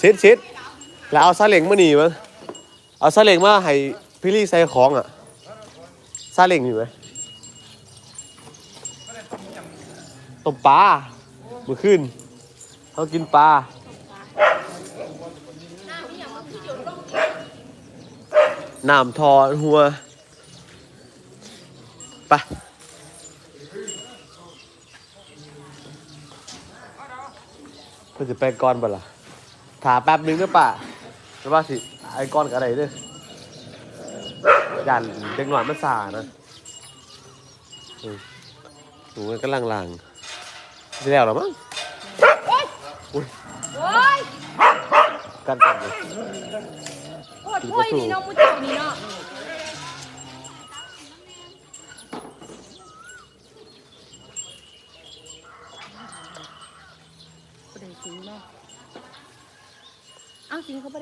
ชิดชิดแล้วเอาซาเล้งมาหนีมั้งเอาซาเล้งมาให้พี่ลี่ใส่ของอะซาเล้งมีไหมต้มปลาเมื่อคืนเขากินปลาน้ำทอหัวไป เพื่อจะไปก่อนบ่ล่ะถาแป๊บนึงนะป่ะแล้วว่าสิไอ้ก้อนกับอะไรเด้อยันเด็กหน่อยมันสานะอืมหนูมันก็ล่างๆจะแล้วเหรอมั้งโอ้ยกันกันเลยโคตรถ้วยนี่เนาะมุ้เจ้านี่เนาะบ่ได้สิงเนาะ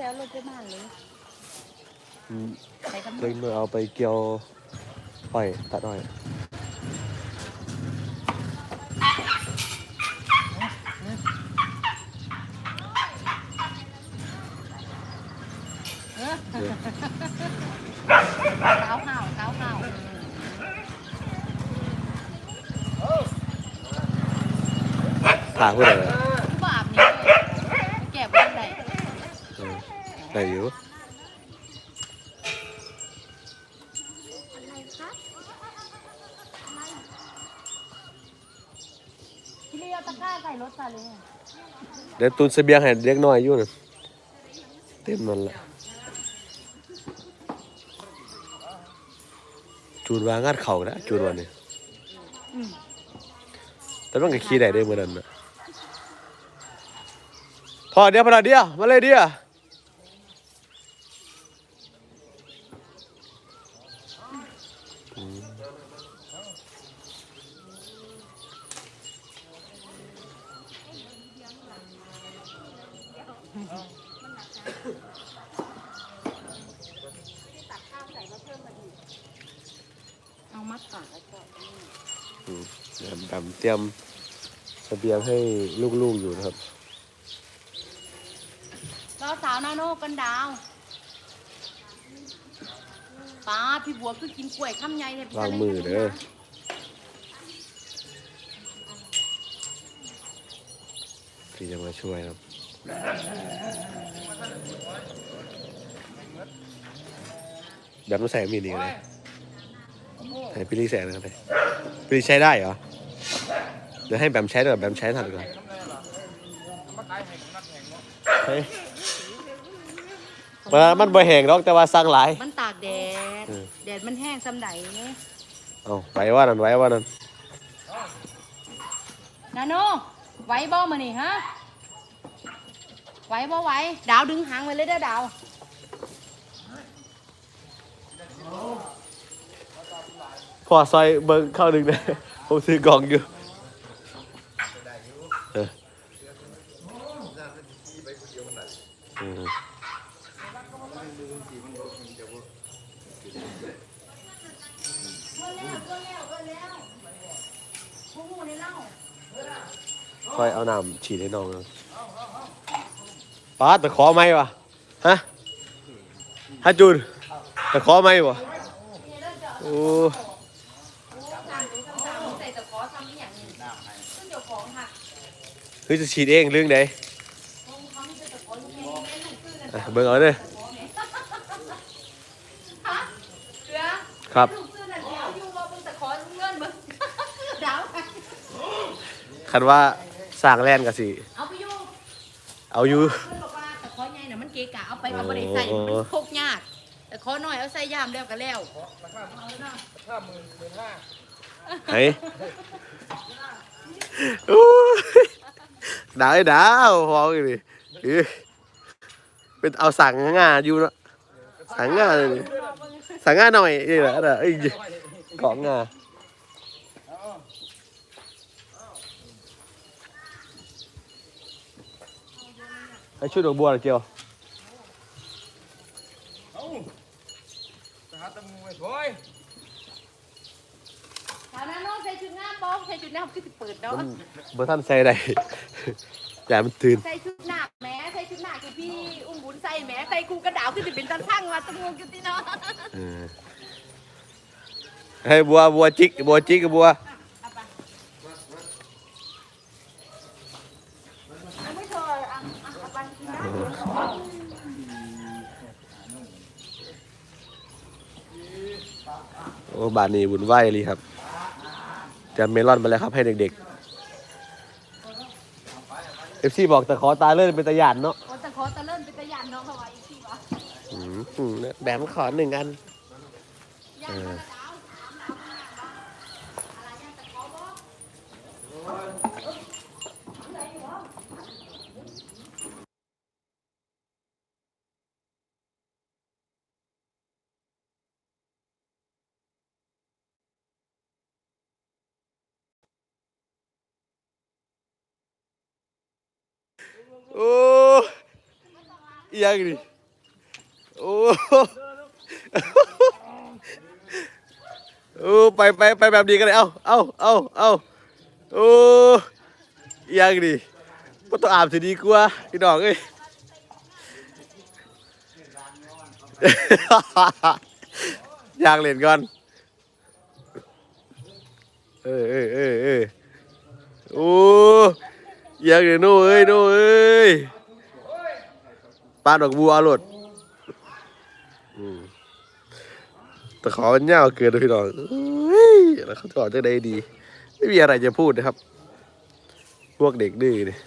เอาสิงเขาบ่ได้เอารถไปบ้านเลยอืมไปทำไมเด็กหน่อยเอาไปเกี่ยวอ้อยตัดอ้อยเออเท้าห่าวเท้าห่าวถาพูดอะไร ผู้บาปนี่แก่บ่ได้ เออ ได้อยู่ที่เรียกตะกร้าใส่รถซาเล้งอะเดี๋ยวตุนเสบียงให้เด็กน้อยอยู่นะเต็มมันละจูนวางงัดเข่าแล้วจูนวันนี้อืมแต่มันก็ขี่ได้ได้เหมือนนั้นนะพอเดี๋ยวพอเดี๋ยวมาเลยเดี๋ยวอืม เอามัดปากไว้ก่อน อืม เดี๋ยวดำเตรียมเสบียงให้ลูกๆอยู่นะครับเราสาวนาโนกันดาวป้าพี่บัวคือกินกล้วยข้ามใหญ่เนี่ยพี่วางซาเล้มือเด้อพี่จะมาช่วยครับแบบต้องใส่มีนี่เลยให้พี่ลี่ใส่นะครับเลยพี่ลี่ใช้ได้เหรอ เดี๋ยวให้แบมใช้ด้วยแบมใช้ทันก่อนเฮ้ยมันมันบ่แห้งหรอกแต่ว่าสร้างหลาย มันตากแดดเออแดดมันแห้งซ้ำใดเนี่ยเอาไว้ว่านั่นไว้ว่านั่นนาโนไหว้บ่มานี่ฮะไหว้บ่ไหว้ดาวดึงหางไว้เลยเด้อดาวพอซอยเบิ้งเข้าหนึ่งได้ผมซื้อกล่องอยู่เอออืม ผู้หูในเล่า ค่อยเอาน้ำฉีดให้น้องนะป้าดตะขอไหมวะฮะฮะจูนตะขอไหมวะโอ้ใส่ตะขอทำอหย่างนี้ซึ่งเจ้าของค่ะเฮ้ยจะฉีดเองเรื่องไหนของเขาไม่ใช่ตะขอลูกเองแม่ลูกซื้อกันอะเบิ้งเอาเลยฮะเสือครับลูกซื้อนั่นเดียวอยู่ว่าเบิ่งตะขอเงินเบิ่งดาวคันว่า สร้างแลนกับสิ เอาไปอยู่เอาอยู่ เพื่อนบอกว่าตะขอใหญ่น่ะมันเกะกะเอาไปเอาบ่ได้ใส่มันพกยาก แต่ขอน้อยเอาใส่ยามแล้วก็แล้วเฮ้ยโอ้ยดาวไอ้ดาวพอกันดิเอ้ยเป็นเอาสั่งงานอยู่เนาะสั่งงานเลยดิสั่งงานหน่อยนี่แหละนะเอ้ยของงาน ให้ช่วยดอกบัวหน่อยเจียวถามนะน้องใส่ชุดงามบอกใส่ชุดน้ำคือสิเปิดเนาะมันบ่ทันใส่ได้ อย่ามันตื่นใส่ชุดหนักแหม้ใส่ชุดหนักคือพี่อุ้มบุญใส่แหม้ใส่กูกระดาวคือสิเป็นตาช่างมาตะงูกินติเนาะเออให้บัวบัวจิกบัวจิกกับบัวเอาไปเอาไม่เคยอะอะเอาไปกินได้ โอ้บาทนี้บุญไหวเลยครับจะเมลอนไปแล้วครับให้เด็กๆเอฟซีบอกแต่ขอตาเลื่อนเป็นตะหยานเนาะโอ้แต่ขอตะเลิ่นเป็นตะยานเนาะเขาว่าอีกทีวะอืมอืมแบมขอหนึ่งอัน ย่านมันกระดาวถามดาวมันย่านบ่อะไรย่านตะขอบ่ โอ้ อีหยังดิโอ้โอ้ไปไปไปแบบนี้กันเลยเอ้าเอ้าเอ้าเอ้าโอ้อีหยังดิก็ต้องอาบสิดีกว่าพี่น้องเอ้ยอยากเล่นก่อน เออเออเออเออโอ้อยากเล่นโน่เอ้ยโน่เอ้ย ปานดอกบัวหลดอืมแต่ขอมันยาวเกินนะพี่น้องเอ้ยแล้วเขาถอดจะได้ดี ไม่มีอะไรจะพูดนะครับ พวกเด็กดื้อเนี่ย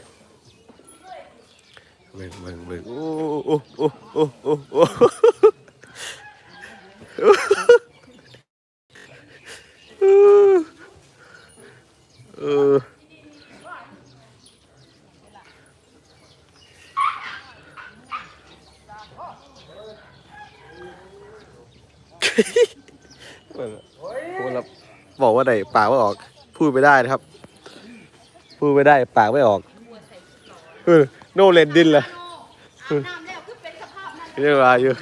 เบิ่งเบิ่งเบิ่งโอ้โอ้โอ้โอ้โอ้โอ้เออ พูดแล้วบอกว่าไหนปากไม่ออก พูดไม่ได้นะครับ พูดไม่ได้ปากไม่ออกเออโนเลนดินเลยอาบน้ำแล้วคือเป็นสภาพนั้นเรียกว่าอยู่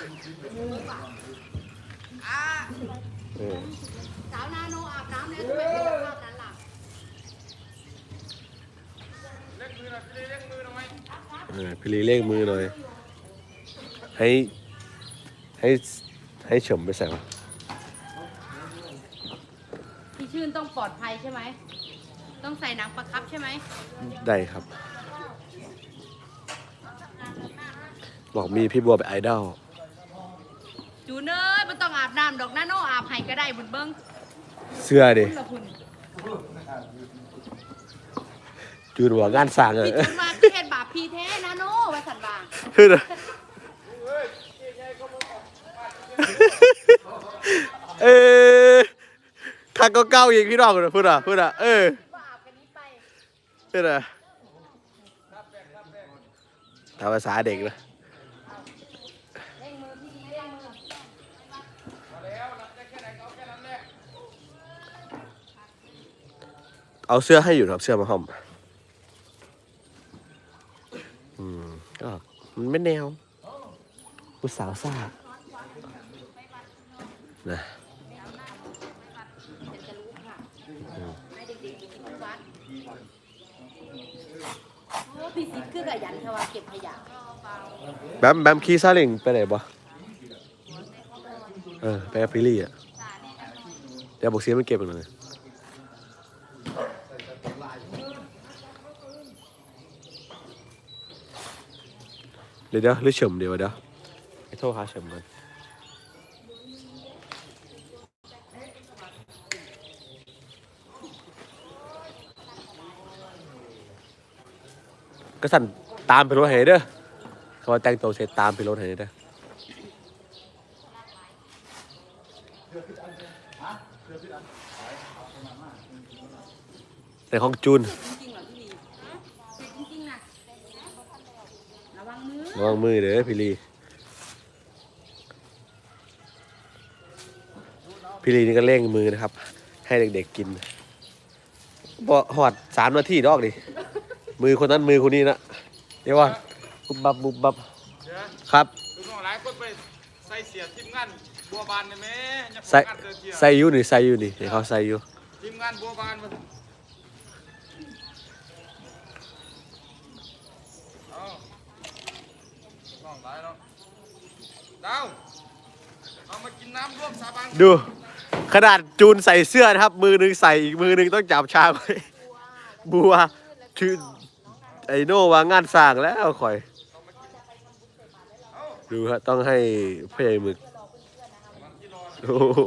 สาวนาโนอาบน้ำแล้วคือเป็นสภาพนั้นล่ะเออพี่ลีเลขมือหน่อยให้ให้ ให้เฉมไปใส่วะพี่ชื่นต้องปลอดภัยใช่ไหม ต้องใส่หนังประครับใช่ไหม ได้ครับ บอกมีพี่บัวเป็นไอดอลจูเนยมันต้องอาบน้ำดอกนาโนอาบให้ก็ได้บุญเบิ้งเสื้อดิคุณละคุณจูนหัวงานสั่งพี่อะจูนมาคือเห็นบาปพี่แท้นาโนว่าสันบาขึ้นอะ เออข้างก็เก้าอีกพี่น้องพูดอะพูดอะเออว่อาบกันนี้ไปพูดอะตามภาษาเด็กนะเอพี่เอเอาเสื้อให้อยู่ครับเสื้อมาห้อมอืมก็มันไม่แนวผู้สาวซ่า นะเป็นจะรู้ค่ะให้เด็กๆอยู่ที่วัดโอ้พี่ซิดคือขยันเทว่าเก็บขยะแบมแบมขี่ซาเล้งไปไหนบ่เออไปกับฟิลลี่อะเดี๋ยวบอกเสียมันเก็บมันเลยเดี๋ยวเดี๋ยวหรือเฉิมเดี๋ยวเดี๋ยวไปโทรหาเฉิมกัน ก็สั่นตามไปรถเหเด้อเขาว่าแต่งตัวเสร็จตามไปรถเหเด้อแต่ของจูนระวังมือระวังมือเด้อพี่ลีพี่ลีนี่ก็เร่งมือนะครับ ให้เด็กๆกินบ่หอดสามนาทีดอกดิ มือคนนั้นมือคนนี้นะเดี๋ยวว่าบุบบับบุบบับครับใส่เสียทีมงานบัวบานได้ไหมใส่ใส่อยู่นี่ใส่อยู่นี่เขาใส่อยู่ทีมงานบัวบานดาวเอามากินน้ำร่วมสาบานดู ขนาดจูนใส่เสื้อนะครับ มือหนึงใส่อีกมือหนึงต้องจับชาไว้บัวถือ ไอโน่วางงานสร้างแล้วคอย ดูฮะต้องให้พ่อใหญ่หมึกโอ้โห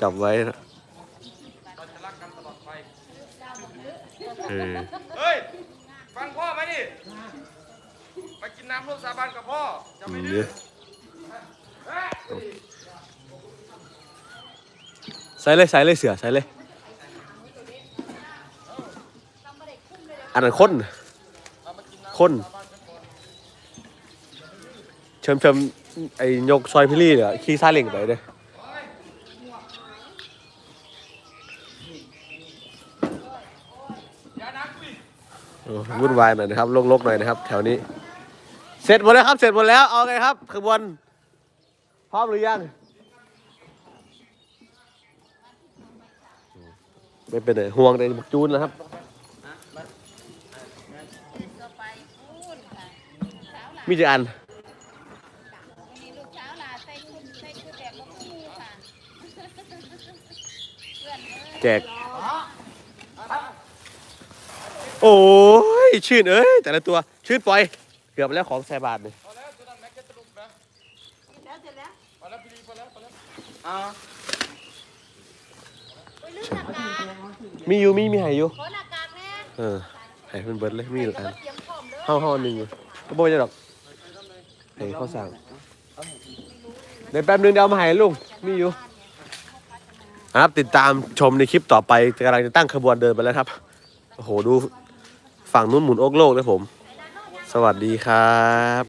จับไว้นะเราจะรักกันตลอดไปเออเฮ้ย ฟังพ่อไหมดิมากินน้ำร่วมสาบานกับพ่อ จะอืไม่มดื้เนี่อยใส่เลยใส่เลยเสือใส่เลย อันนั้นคน คนเชิมเชิมไอ้ยกซอยพิลี่เนี่ยขี่ซาเล้งไปเด้ออย่านักคุยโอ้วุ่นวายหน่อยนะครับโลกๆหน่อยนะครับ แถวนี้ เสร็จหมดแล้วครับเสร็จหมดแล้วเอาไงครับขบวนพร้อมหรือยังไม่เป็นไรห่วงแต่บักจูนนะครับ ก็ไปพูดค่ะ สาวหลานมีกี่อันมีลูกสาวหลานใส่คุณใส่คุณแดกมาคู่ค่ะเพื่อนเอ้ยแจก โอ้ย ชื่นเอ้ย แต่ละตัว ชื่นปล่อย เกือบแล้วของแซบาทเลยพอแล้วตัวนั้นแม็กจะตลุกนะแล้วเสร็จแล้วพอแล้วพี่ลีพอแล้วพอแล้วโอ้ยลืมหน้ากากมีอยู่มีมีใหายอยู่ ขอหน้ากากแน่เออใหายเป็นเบิร์ดเลยมีให้อยู่เขาอันเตรียมพร้อมเด้อห้าห้าหนึ่งอยู่ก็บอกจะดอก เห้เขาสั่งเดี๋ยวแป๊บนึงเดี๋ยวเอามาให้ลุงมีอยู่ครับติดตามชมในคลิปต่อไปกำลังจะตั้งขบวนเดินไปแล้วครับ โอ้โห ดูฝั่งนู้นหมุนโอกโลกเลยผม สวัสดีครับ